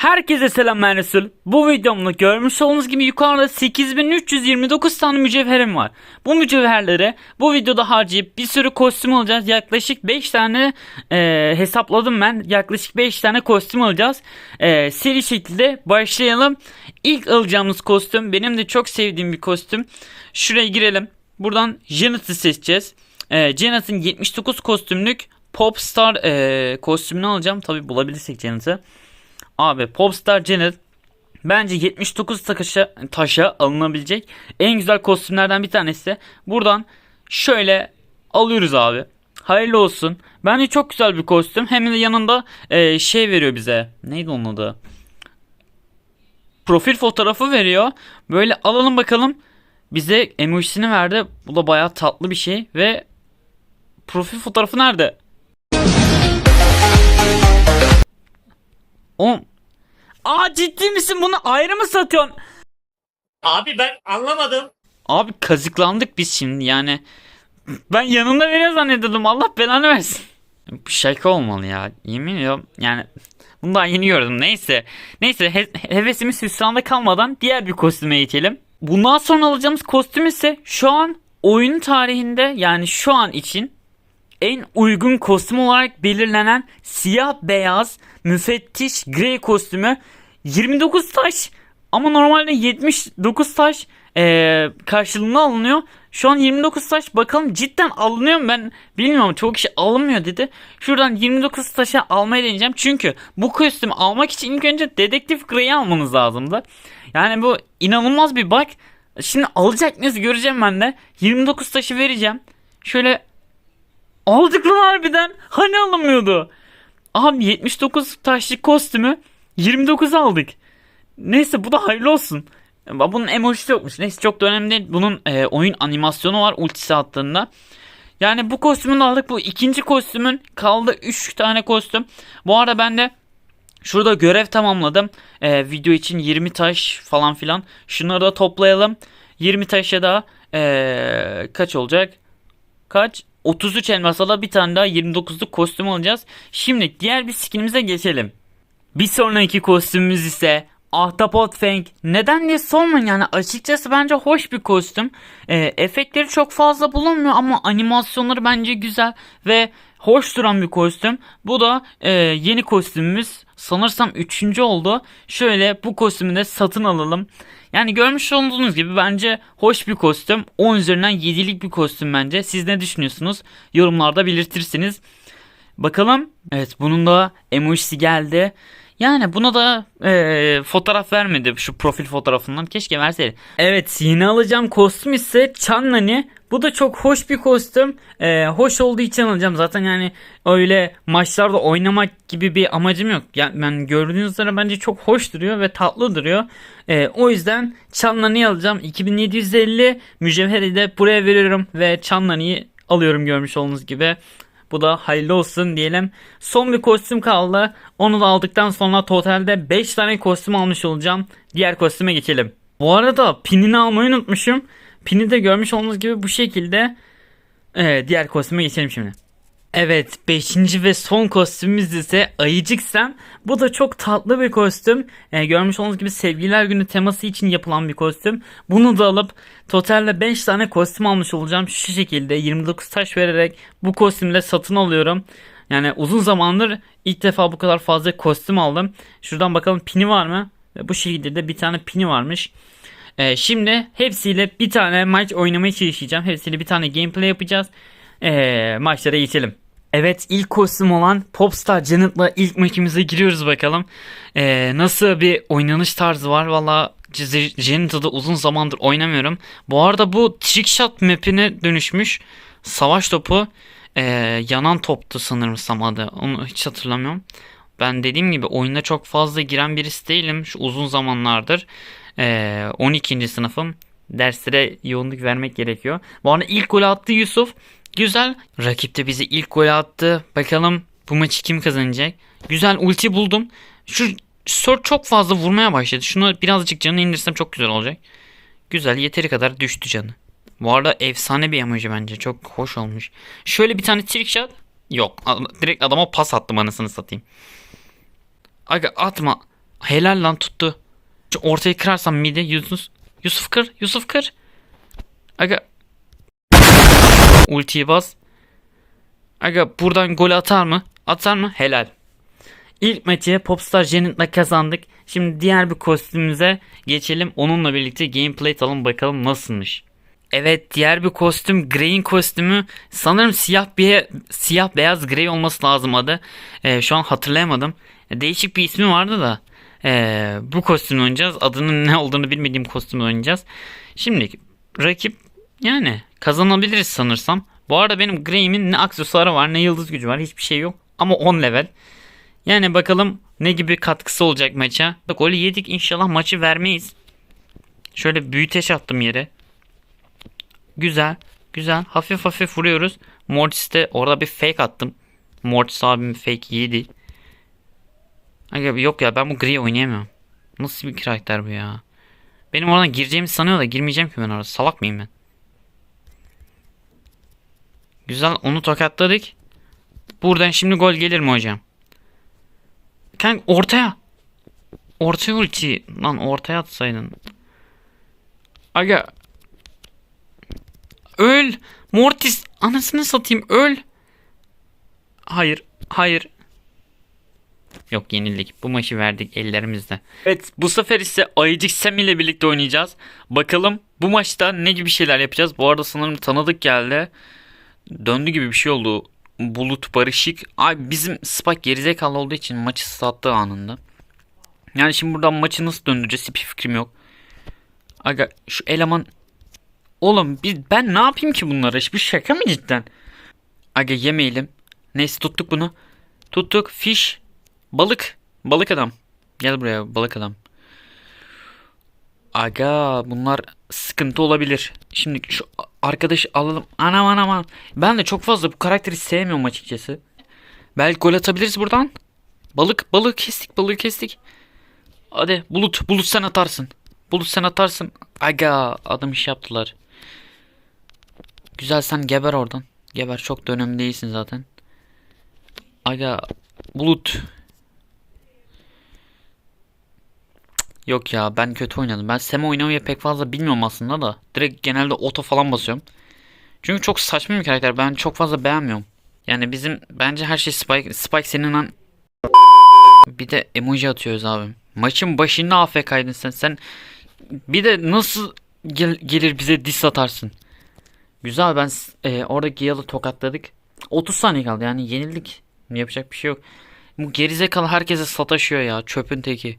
Herkese selam ben Resul. Bu videomda görmüş olduğunuz gibi yukarıda 8329 tane mücevherim var. Bu mücevherleri bu videoda harcayıp bir sürü kostüm alacağız. Yaklaşık 5 tane e, hesapladım ben. Yaklaşık 5 tane kostüm alacağız. E, seri şekilde başlayalım. İlk alacağımız kostüm benim de çok sevdiğim bir kostüm. Şuraya girelim. Buradan Janet'ı seçeceğiz. E, Janet'ın 79 kostümlük Popstar e, kostümünü alacağım. Tabi bulabilirsek Janet'ı. Abi Popstar Janet bence 79 taşa, taşa alınabilecek en güzel kostümlerden bir tanesi. Buradan şöyle alıyoruz abi. Hayırlı olsun. Bence çok güzel bir kostüm. Hem de yanında e, şey veriyor bize. Neydi onun adı? Profil fotoğrafı veriyor. Böyle alalım bakalım. Bize emojisini verdi. Bu da bayağı tatlı bir şey. Ve profil fotoğrafı nerede? Oğlum. Aa ciddi misin bunu ayrı mı satıyorsun? Abi ben anlamadım. Abi kazıklandık biz şimdi yani. Ben yanında veriyor zannediyordum Allah belanı versin. Bu şaka olmalı ya. Yemin ediyorum yani. Bunu daha yeni gördüm. Neyse. Neyse he- hevesimiz hüsranda kalmadan diğer bir kostüme geçelim. Bundan sonra alacağımız kostüm ise şu an oyun tarihinde yani şu an için en uygun kostüm olarak belirlenen siyah beyaz müfettiş grey kostümü 29 taş ama normalde 79 taş eee karşılığında alınıyor. Şu an 29 taş bakalım cidden alınıyor mu ben bilmiyorum çok kişi alınmıyor dedi. Şuradan 29 taşa almaya deneyeceğim. Çünkü bu kostümü almak için ilk önce dedektif grey'i almanız lazımdı. Yani bu inanılmaz bir bug. Şimdi alacak mıyız göreceğim ben de. 29 taşı vereceğim. Şöyle Aldık lan harbiden. Hani alınmıyordu? Abi 79 taşlık kostümü 29 aldık. Neyse bu da hayırlı olsun. Bunun emojisi yokmuş. Neyse çok da önemli değil. Bunun e, oyun animasyonu var ultisi attığında. Yani bu kostümü de aldık. Bu ikinci kostümün kaldı 3 tane kostüm. Bu arada ben de şurada görev tamamladım. E, video için 20 taş falan filan. Şunları da toplayalım. 20 taşa da e, kaç olacak? Kaç? 33 elmasla bir tane daha 29'luk kostüm alacağız. Şimdi diğer bir skinimize geçelim. Bir sonraki kostümümüz ise Ahtapot Fang. Neden diye sormayın yani açıkçası bence hoş bir kostüm. Ee, efektleri çok fazla bulunmuyor ama animasyonları bence güzel ve hoş duran bir kostüm. Bu da e, yeni kostümümüz. Sanırsam 3. oldu. Şöyle bu kostümü de satın alalım. Yani görmüş olduğunuz gibi bence hoş bir kostüm. 10 üzerinden 7'lik bir kostüm bence. Siz ne düşünüyorsunuz? Yorumlarda belirtirsiniz. Bakalım. Evet bunun da emojisi geldi. Yani buna da e, fotoğraf vermedi şu profil fotoğrafından. Keşke verseydi. Evet yeni alacağım kostüm ise Chanlani. Bu da çok hoş bir kostüm. E, hoş olduğu için alacağım. Zaten yani öyle maçlarda oynamak gibi bir amacım yok. Yani ben gördüğünüz üzere bence çok hoş duruyor ve tatlı duruyor. E, o yüzden Chanlani'yi alacağım. 2750 mücevheri de buraya veriyorum ve Chanlani'yi alıyorum görmüş olduğunuz gibi. Bu da hayırlı olsun diyelim. Son bir kostüm kaldı. Onu da aldıktan sonra totalde 5 tane kostüm almış olacağım. Diğer kostüme geçelim. Bu arada pinini almayı unutmuşum. Pini de görmüş olduğunuz gibi bu şekilde. Evet, diğer kostüme geçelim şimdi. Evet 5. ve son kostümümüz ise Ayıcık Sam. Bu da çok tatlı bir kostüm. Ee, görmüş olduğunuz gibi sevgililer günü teması için yapılan bir kostüm. Bunu da alıp totalde 5 tane kostüm almış olacağım. Şu şekilde 29 taş vererek bu kostümle satın alıyorum. Yani uzun zamandır ilk defa bu kadar fazla kostüm aldım. Şuradan bakalım pini var mı? Bu şekilde de bir tane pini varmış. Ee, şimdi hepsiyle bir tane maç oynamaya çalışacağım. Hepsiyle bir tane gameplay yapacağız. Ee, maçlara geçelim. Evet ilk kostüm olan Popstar Janet'la ilk maçımıza giriyoruz bakalım. Ee, nasıl bir oynanış tarzı var valla Janet'ı da uzun zamandır oynamıyorum. Bu arada bu Trickshot map'ine dönüşmüş savaş topu ee, yanan toptu sanırım adı. Onu hiç hatırlamıyorum. Ben dediğim gibi oyuna çok fazla giren birisi değilim. Şu uzun zamanlardır. Ee, 12. sınıfım. Derslere yoğunluk vermek gerekiyor. Bu arada ilk golü attı Yusuf. Güzel. Rakip de bize ilk golü attı. Bakalım bu maçı kim kazanacak? Güzel ulti buldum. Şu Sör çok fazla vurmaya başladı. Şunu birazcık canını indirsem çok güzel olacak. Güzel yeteri kadar düştü canı. Bu arada efsane bir emoji bence. Çok hoş olmuş. Şöyle bir tane trick shot. Yok. Direkt adama pas attım anasını satayım. Aga atma. Helal lan tuttu. Şu ortayı kırarsam midi Yusuf. Yusuf kır. Yusuf kır. Aga. Ultiyi bas. Aga buradan gol atar mı? Atar mı? Helal. İlk maçı Popstar Janet'la kazandık. Şimdi diğer bir kostümümüze geçelim. Onunla birlikte gameplay atalım bakalım nasılmış. Evet diğer bir kostüm Grey'in kostümü sanırım siyah bir siyah beyaz Grey olması lazım adı. Ee, şu an hatırlayamadım. Değişik bir ismi vardı da. Ee, bu kostümü oynayacağız. Adının ne olduğunu bilmediğim kostümü oynayacağız. Şimdi rakip yani kazanabiliriz sanırsam. Bu arada benim Grey'imin ne aksesuarı var ne yıldız gücü var hiçbir şey yok. Ama 10 level. Yani bakalım ne gibi katkısı olacak maça. Bak golü yedik inşallah maçı vermeyiz. Şöyle büyüteç attım yere. Güzel. Güzel. Hafif hafif vuruyoruz. Mortis'te orada bir fake attım. Mortis abim fake yedi. Yok ya ben bu gri oynayamıyorum. Nasıl bir karakter bu ya? Benim oradan gireceğimi sanıyor da girmeyeceğim ki ben orada. Salak mıyım ben? Güzel onu tokatladık. Buradan şimdi gol gelir mi hocam? Kanka ortaya. Ortaya ulti. Lan ortaya atsaydın. Aga. Öl. Mortis. Anasını satayım öl. Hayır. Hayır. Yok yenildik. Bu maçı verdik ellerimizde. Evet bu sefer ise Ayıcık Sam ile birlikte oynayacağız. Bakalım bu maçta ne gibi şeyler yapacağız. Bu arada sanırım tanıdık geldi. Döndü gibi bir şey oldu. Bulut Barışık. Ay bizim Spike gerizekalı olduğu için maçı sattığı anında. Yani şimdi buradan maçı nasıl döndüreceğiz hiçbir fikrim yok. Aga şu eleman Oğlum biz, ben ne yapayım ki bunlara? Hiçbir şaka mı cidden? Aga yemeyelim. Neyse tuttuk bunu. Tuttuk. Fish. Balık. Balık adam. Gel buraya balık adam. Aga bunlar sıkıntı olabilir. Şimdi şu arkadaşı alalım. Anam anam anam. Ben de çok fazla bu karakteri sevmiyorum açıkçası. Belki gol atabiliriz buradan. Balık balık kestik balığı kestik. Hadi bulut bulut sen atarsın. Bulut sen atarsın. Aga adam iş yaptılar. Güzel sen geber oradan. Geber çok da önemli değilsin zaten. Aga bulut. Yok ya ben kötü oynadım. Ben Sema oynamayı pek fazla bilmiyorum aslında da. Direkt genelde oto falan basıyorum. Çünkü çok saçma bir karakter. Ben çok fazla beğenmiyorum. Yani bizim bence her şey Spike. Spike senin an... Bir de emoji atıyoruz abim. Maçın başında AFK'ydın sen. Sen bir de nasıl gel- gelir bize diss atarsın. Güzel ben e, oradaki yalı tokatladık. 30 saniye kaldı yani yenildik. Yapacak bir şey yok. Bu gerizekalı herkese sataşıyor ya çöpün teki.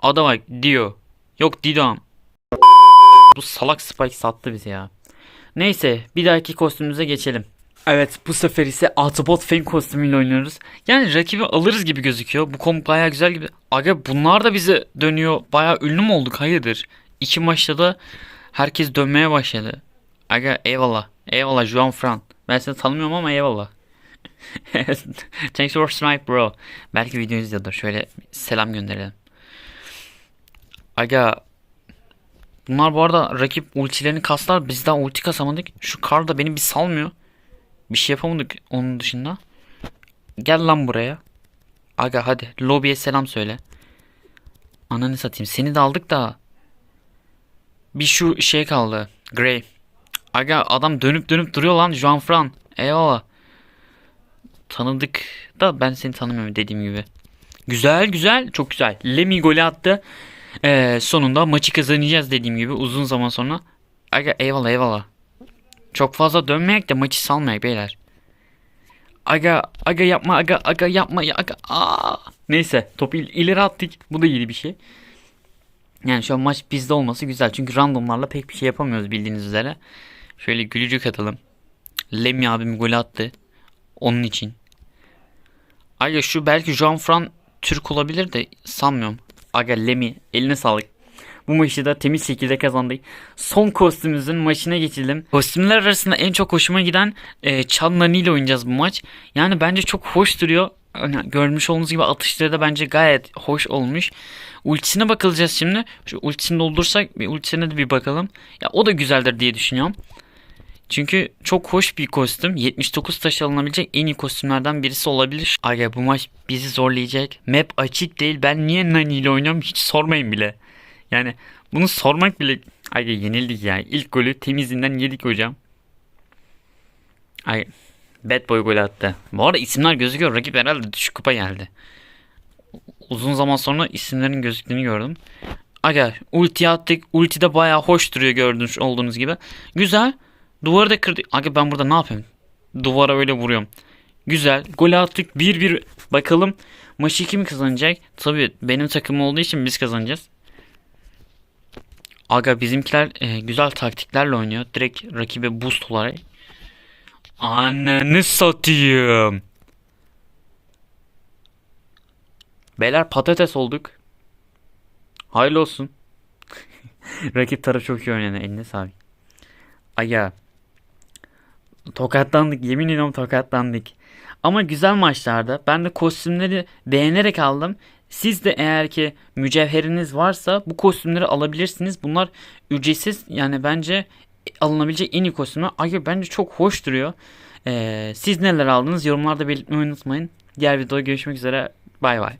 Adama diyor. Yok Didam. Bu salak Spike sattı bizi ya. Neyse bir dahaki kostümümüze geçelim. Evet bu sefer ise Autobot Fame kostümüyle oynuyoruz. Yani rakibi alırız gibi gözüküyor. Bu komp baya güzel gibi. Aga bunlar da bize dönüyor. Baya ünlü mü olduk? Hayırdır? İki maçta da herkes dönmeye başladı. Aga eyvallah. Eyvallah Juan Fran. Ben seni tanımıyorum ama eyvallah. Thanks for snipe bro. Belki video izliyordur. Şöyle selam gönderelim. Aga Bunlar bu arada rakip ultilerini kaslar. Biz daha ulti kasamadık. Şu kar da beni bir salmıyor. Bir şey yapamadık onun dışında. Gel lan buraya. Aga hadi lobiye selam söyle. Ananı satayım. Seni de aldık da. Bir şu şey kaldı. Grey. Aga adam dönüp dönüp duruyor lan Juan Fran. Eyvallah. Tanıdık da ben seni tanımıyorum dediğim gibi. Güzel güzel çok güzel. Lemmy golü attı. Ee, sonunda maçı kazanacağız dediğim gibi uzun zaman sonra. Aga eyvallah eyvallah. Çok fazla dönmeyek de maçı salmayak beyler. Aga aga yapma aga aga yapma ya aga. Aa. Neyse topu il- ileri attık. Bu da iyi bir şey. Yani şu an maç bizde olması güzel. Çünkü randomlarla pek bir şey yapamıyoruz bildiğiniz üzere. Şöyle gülücük atalım. Lemmy abim gol attı. Onun için. Aga şu belki Jean Fran Türk olabilir de sanmıyorum. Aga Lemmy eline sağlık. Bu maçı da temiz şekilde kazandık. Son kostümümüzün maçına geçelim. Kostümler arasında en çok hoşuma giden e, Chan Nani ile oynayacağız bu maç. Yani bence çok hoş duruyor. Hani görmüş olduğunuz gibi atışları da bence gayet hoş olmuş. Ultisine bakılacağız şimdi. Şu ultisini doldursak bir ultisine de bir bakalım. Ya o da güzeldir diye düşünüyorum. Çünkü çok hoş bir kostüm. 79 taş alınabilecek en iyi kostümlerden birisi olabilir. Aga bu maç bizi zorlayacak. Map açık değil. Ben niye Nani ile oynuyorum hiç sormayın bile. Yani bunu sormak bile... Aga yenildik ya. İlk golü temizinden yedik hocam. Ay Bad Boy gol attı. Bu arada isimler gözüküyor. Rakip herhalde düşük kupa geldi. Uzun zaman sonra isimlerin gözüktüğünü gördüm. Aga ulti attık. Ulti de bayağı hoş duruyor gördüğünüz olduğunuz gibi. Güzel. Duvarı da kırdık. Aga ben burada ne yapayım? Duvara öyle vuruyorum. Güzel. Gol attık. 1-1. Bakalım maçı kim kazanacak? Tabii benim takım olduğu için biz kazanacağız. Aga bizimkiler e, güzel taktiklerle oynuyor. Direkt rakibe boost olarak. Ananı satayım. Beyler patates olduk. Hayırlı olsun. Rakip taraf çok iyi oynadı. Eline sağlık. Aga. Tokatlandık. Yemin ediyorum tokatlandık. Ama güzel maçlarda. Ben de kostümleri beğenerek aldım. Siz de eğer ki mücevheriniz varsa bu kostümleri alabilirsiniz. Bunlar ücretsiz. Yani bence alınabilecek en iyi kostümler. Aga bence çok hoş duruyor. Ee, siz neler aldınız? Yorumlarda belirtmeyi unutmayın. Diğer videoda görüşmek üzere. Bay bay.